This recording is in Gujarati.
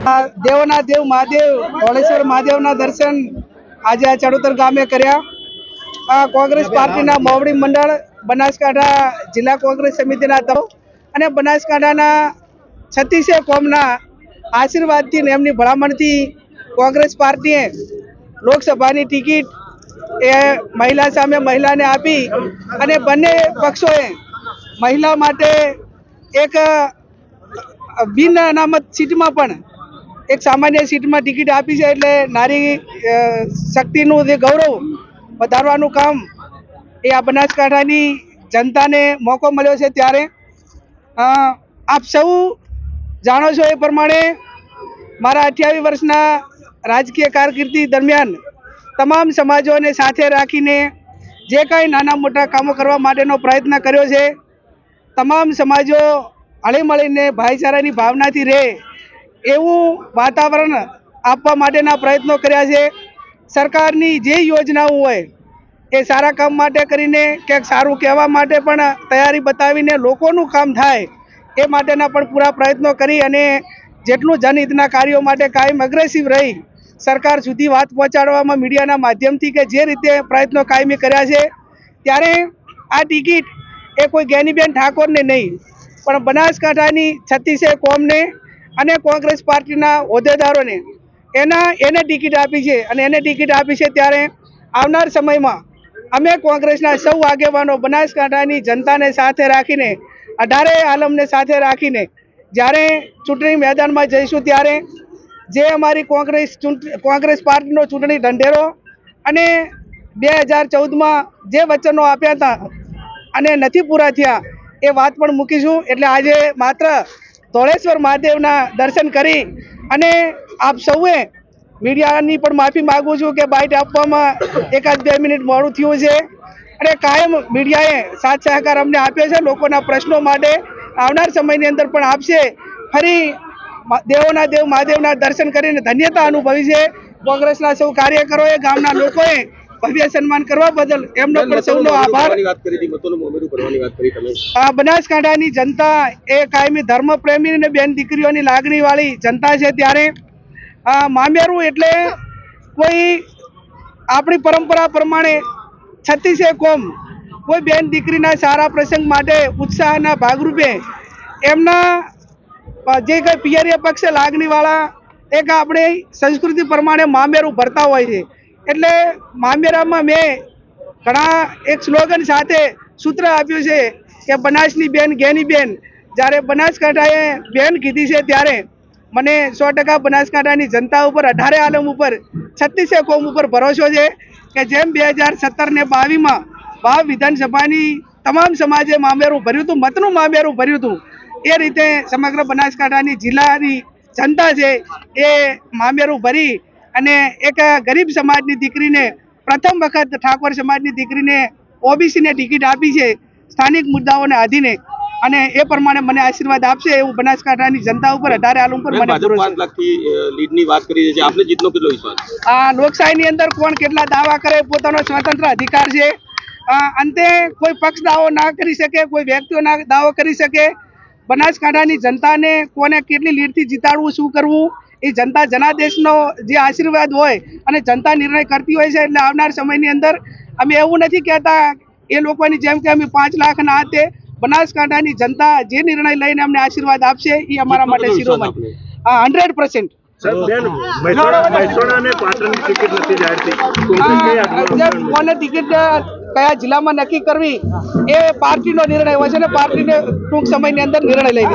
દેવના દેવ, મહાદેવ ધોળેશ્વર મહાદેવના દર્શન આજે આ ચડોતર ગામે કર્યા. આ કોંગ્રેસ પાર્ટીના મોવડી મંડળ, બનાસકાંઠા જિલ્લા કોંગ્રેસ સમિતિના તરફ અને બનાસકાંઠાના છત્તીસે કોમના આશીર્વાદથી ને એમની ભલામણથી કોંગ્રેસ પાર્ટીએ લોકસભાની ટિકિટ એ મહિલા સામે મહિલાને આપી અને બંને પક્ષોએ મહિલા માટે એક બિન અનામત સીટમાં પણ એક સામાન્ય સીટમાં ટિકિટ આપી છે એટલે નારી શક્તિનું જે ગૌરવ વધારવાનું કામ એ આ બનાસકાંઠાની જનતાને મોકો મળ્યો છે ત્યારે. આપ સૌ જાણો છો એ પ્રમાણે મારા અઠ્યાવીસ વર્ષના રાજકીય કારકિર્દી દરમિયાન તમામ સમાજોને સાથે રાખીને જે કાંઈ નાના મોટા કામો કરવા માટેનો પ્રયત્ન કર્યો છે, તમામ સમાજો હળી મળીને ભાઈચારાની ભાવનાથી રહે એવું વાતાવરણ આપવા માટેના પ્રયત્નો કર્યા છે. સરકારની જે યોજનાઓ હોય, એ સારા કામ માટે કરીને ક્યાંક સારું કહેવા માટે પણ તૈયારી બતાવીને લોકોનું કામ થાય, એ માટેના પણ પૂરા પ્રયત્નો કરી અને જેટલું જનહિતના કાર્યો માટે કાયમ અગ્રેસિવ રહી, સરકાર સુધી વાત પહોંચાડવામાં મીડિયાના માધ્યમથી કે જે રીતે પ્રયત્નો કાયમી કર્યા છે, ત્યારે આ ટિકિટ એ કોઈ જ્ઞાનીબેન ઠાકોરને નહીં, પણ બનાસકાંઠાની છત્તીસે કોમને અને કોંગ્રેસ પાર્ટીના હોદ્દેદારોને એના એને ટિકિટ આપી છે અને એને ટિકિટ આપી છે ત્યારે આવનાર સમયમાં અમે કોંગ્રેસના સૌ આગેવાનો બનાસકાંઠાની જનતાને સાથે રાખીને, અઢારે આલમને સાથે રાખીને જ્યારે ચૂંટણી મેદાનમાં જઈશું ત્યારે જે અમારી કોંગ્રેસ કોંગ્રેસ પાર્ટીનો ચૂંટણી ઢંઢેરો અને બે હજાર ચૌદમાં જે વચનો આપ્યા હતા અને નથી પૂરા થયા એ વાત પણ મૂકીશું. એટલે આજે માત્ર ધોળેશ્વર મહાદેવના દર્શન કરી અને આપ સૌએ મીડિયાની પણ માફી માગું છું કે બાઇટ આપવામાં એકાદ બે મિનિટ મોડું થયું છે. અને કાયમ મીડિયાએ સાથ સહકાર અમને આપ્યો છે, લોકોના પ્રશ્નો માટે આવનાર સમયની અંદર પણ આપશે. ફરી દેવોના દેવ, મહાદેવના દર્શન કરીને ધન્યતા અનુભવી છે. કોંગ્રેસના સૌ કાર્યકરોએ, ગામના લોકોએ ભવ્ય સન્માન કરવા બદલ એમનો પણ સૌનો આભાર. આ બનાસકાંઠાની જનતા એ કાયમી ધર્મપ્રેમી અને બેન દીકરીઓની લાગણી વાળી જનતા છે ત્યારે આ મામેરું એટલે કોઈ આપણી પરંપરા પ્રમાણે છત્તીસે કોમ કોઈ બેન દીકરીના સારા પ્રસંગ માટે ઉત્સાહના ભાગરૂપે એમના જે કંઈ પિયરીય પક્ષે લાગણીવાળા એક આપણે સંસ્કૃતિ પ્રમાણે મામેરું ભરતા હોય છે. એટલે મામેરામાં મેં ઘણા એક સ્લોગન સાથે સૂત્ર આપ્યું છે કે બનાસની બેન ગેની બેન. જ્યારે બનાસકાંઠાએ બેન કીધી છે ત્યારે મને સો ટકા બનાસકાંઠાની જનતા ઉપર, અઢારે આલમ ઉપર છત્તીસે કોમ ઉપર ભરોસો છે કે જેમ બે હજાર સત્તર ને બાવીસમાં ભાવ વિધાનસભાની તમામ સમાજે મામેરું ભર્યું હતું, મતનું મામેરું ભર્યું હતું, એ રીતે સમગ્ર બનાસકાંઠાની જિલ્લાની જનતા છે એ મામેરું ભરી અને એક ગરીબ સમાજની દીકરીને પ્રથમ વખત ઠાકોર સમાજની દીકરીને ઓબીસીને ટિકિટ આપી છે સ્થાનિક મુદ્દાઓને આધીને. અને એ પ્રમાણે મને આશીર્વાદ આપશે એવું બનાસકાંઠાની જનતા ઉપર અઢારે આલમ પર મને ભાજપ ભરોસો પાંચ લાખથી લીડની વાત કરી છે. આપને જીતનો કેટલો વિશ્વાસ? આ લોકશાહીની અંદર કોણ કેટલા દાવા કરે પોતાનો સ્વતંત્ર અધિકાર છે. અંતે કોઈ પક્ષ દાવો ના કરી શકે કોઈ વ્યક્તિઓ ના દાવો કરી શકે. બનાસકાંઠાની જનતાને કોને કેટલી લીડથી જીતાડવું શું કરવું એ જનતા જનાદેશનો જે આશીર્વાદ હોય અને જનતા નિર્ણય કરતી હોય છે એટલે આવનાર સમયની અંદર અમે એવું નથી કહેતા એ લોકોની જેમ કે અમે પાંચ લાખ ના હાથે બનાસકાંઠાની જનતા જે નિર્ણય લઈને અમને આશીર્વાદ આપશે એ અમારા માટે શિરોમણી હા હંડ્રેડ પર્સન્ટ કોને ટિકિટ કયા જિલ્લામાં નક્કી કરવી એ પાર્ટીનો નિર્ણય હોય છે ને પાર્ટીને ટૂંક સમયની અંદર નિર્ણય લઈ